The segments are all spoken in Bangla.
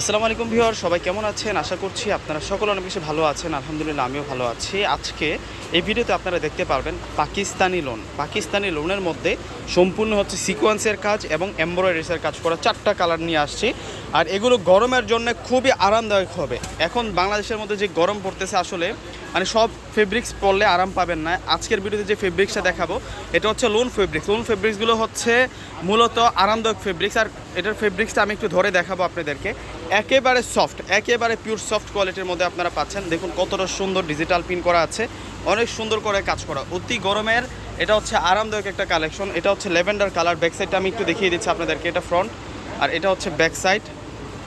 আসসালামু আলাইকুম ভিওর সবাই কেমন আছেন? আশা করছি আপনারা সকল অনেক বেশি ভালো আছেন। আলহামদুলিল্লাহ, আমিও ভালো আছি। আজকে এই ভিডিওতে আপনারা দেখতে পারবেন পাকিস্তানি লোন পাকিস্তানি লোনের মধ্যে সম্পূর্ণ হচ্ছে সিকোয়েন্সের কাজ এবং এমব্রয়ডারিসের কাজ করা। চারটা কালার নিয়ে আসছি। আর এগুলো গরমের জন্য খুবই আরামদায়ক হবে। এখন বাংলাদেশের মধ্যে যে গরম পড়তেছে আসলে মানে সব ফেব্রিক্স পরলে আরাম পাবেন না। আজকের ভিডিওতে যে ফেব্রিক্সটা দেখাবো, এটা হচ্ছে লোন ফেব্রিক্স লোন ফেব্রিক্সগুলো হচ্ছে মূলত আরামদায়ক ফেব্রিক্স আর এটার ফেব্রিক্সটা আমি একটু ধরে দেখাবো আপনাদেরকে। একেবারে সফট একেবারে পিওর সফট কোয়ালিটির মধ্যে আপনারা পাচ্ছেন। দেখুন কতটা সুন্দর ডিজিটাল পিন করা আছে। অনেক সুন্দর করে কাজ করা। অতি গরমের, এটা হচ্ছে আরামদায়ক একটা কালেকশন এটা হচ্ছে লেভেন্ডার কালার ব্যাক সাইডটা আমি একটু দেখিয়ে দিচ্ছি আপনাদেরকে, এটা ফ্রন্ট আর এটা হচ্ছে ব্যাক সাইড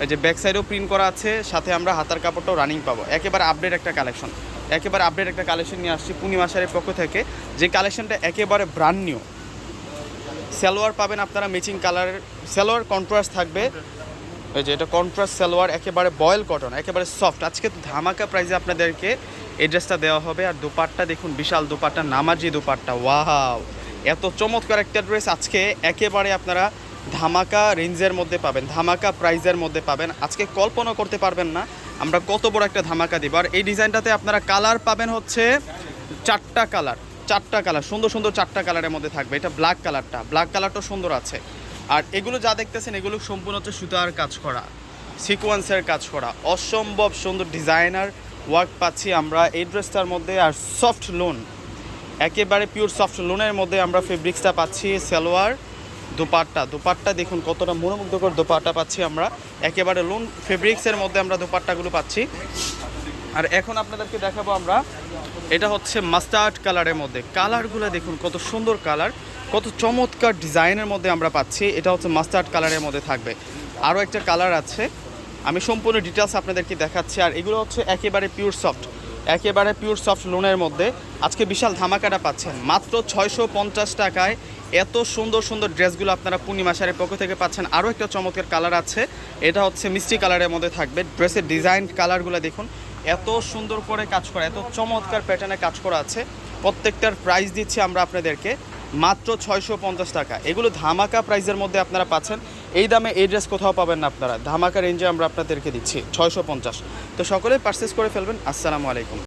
এই যে ব্যাক সাইডেও প্রিন্ট করা আছে, সাথে আমরা হাতার কাপড়টাও রানিং পাবো। একেবারে আপডেট একটা কালেকশন একেবারে আপডেট একটা কালেকশন নিয়ে আসছি পূর্ণিমা শাড়ির পক্ষ থেকে। যে কালেকশনটা একেবারে ব্রান্ড নিউ সালোয়ার পাবেন আপনারা ম্যাচিং কালারের সালোয়ার কন্ট্রাস্ট থাকবে। এই যে এটা কন্ট্রাস্ট সালোয়ার, একেবারে বয়েল কটন একেবারে সফট আজকে তো ধামাকা প্রাইসে আপনাদেরকে এই ড্রেসটা দেওয়া হবে। আর দুপাট্টা দেখুন, বিশাল দুপাট্টা, নামাজি দুপাট্টা। ওয়াও এত চমৎকার একটা ড্রেস আজকে একেবারে আপনারা ধামাকা রেঞ্জের মধ্যে পাবেন, ধামাকা প্রাইজের মধ্যে পাবেন। আজকে কল্পনা করতে পারবেন না, আমরা কত বড় একটা ধামাকা দিব। আর এই ডিজাইনটাতে আপনারা কালার পাবেন হচ্ছে চারটা কালার চারটা কালার সুন্দর সুন্দর চারটা কালারের মধ্যে থাকবে। এটা ব্ল্যাক কালারটা ব্ল্যাক কালারটা সুন্দর আছে। আর এগুলো যা দেখতেছেন, এগুলো সম্পূর্ণ হচ্ছে সুতার কাজ করা, সিকোয়েন্সের কাজ করা। অসম্ভব সুন্দর ডিজাইনার ওয়ার্ক পাচ্ছি আমরা এই ড্রেসটার মধ্যে, আর সফট লোন, একেবারে পিওর সফট লোনের মধ্যে আমরা ফেব্রিক্সটা পাচ্ছি, সালোয়ার, দোপাট্টা। দোপাট্টা দেখুন কতটা মনোমুগ্ধকর দোপাট্টা পাচ্ছি আমরা। একেবারে লোন ফেব্রিক্সের মধ্যে আমরা দোপাট্টাগুলো পাচ্ছি। আর এখন আপনাদেরকে দেখাবো আমরা, এটা হচ্ছে মাস্টার্ড কালারের মধ্যে। কালারগুলো দেখুন কত সুন্দর কালার কত চমৎকার ডিজাইনের মধ্যে আমরা পাচ্ছি, এটা হচ্ছে মাস্টার্ড কালারের মধ্যে থাকবে। আরও একটা কালার আছে, আমি সম্পূর্ণ ডিটেলস আপনাদেরকে দেখাচ্ছি, আর এগুলো হচ্ছে একেবারে পিওর সফট একেবারে পিওর সফট লোনের মধ্যে। আজকে বিশাল ধামাকাটা পাচ্ছেন, মাত্র ছয়শো পঞ্চাশ টাকায় এত সুন্দর সুন্দর ড্রেসগুলো আপনারা পূর্ণিমা শাড়ির পক্ষ থেকে পাচ্ছেন। আরও একটা চমৎকার কালার আছে, এটা হচ্ছে মিষ্টি কালারের মধ্যে থাকবে। ড্রেসের ডিজাইন কালারগুলো দেখুন, এত সুন্দর করে কাজ করা, এত চমৎকার প্যাটার্নে কাজ করা আছে। প্রত্যেকটার প্রাইস দিচ্ছি আমরা আপনাদেরকে। মাত্র ছয়শো পঞ্চাশ টাকা। এগুলো ধামাকা প্রাইসের মধ্যে আপনারা পাচ্ছেন। এই দামে এই ড্রেস কোথাও পাবেন না আপনারা। ধামাকা রেঞ্জে আমরা আপনাদেরকে দিচ্ছি, ছয়শো পঞ্চাশ। তো সকলে পারচেস করে ফেলবেন। আসসালামু আলাইকুম।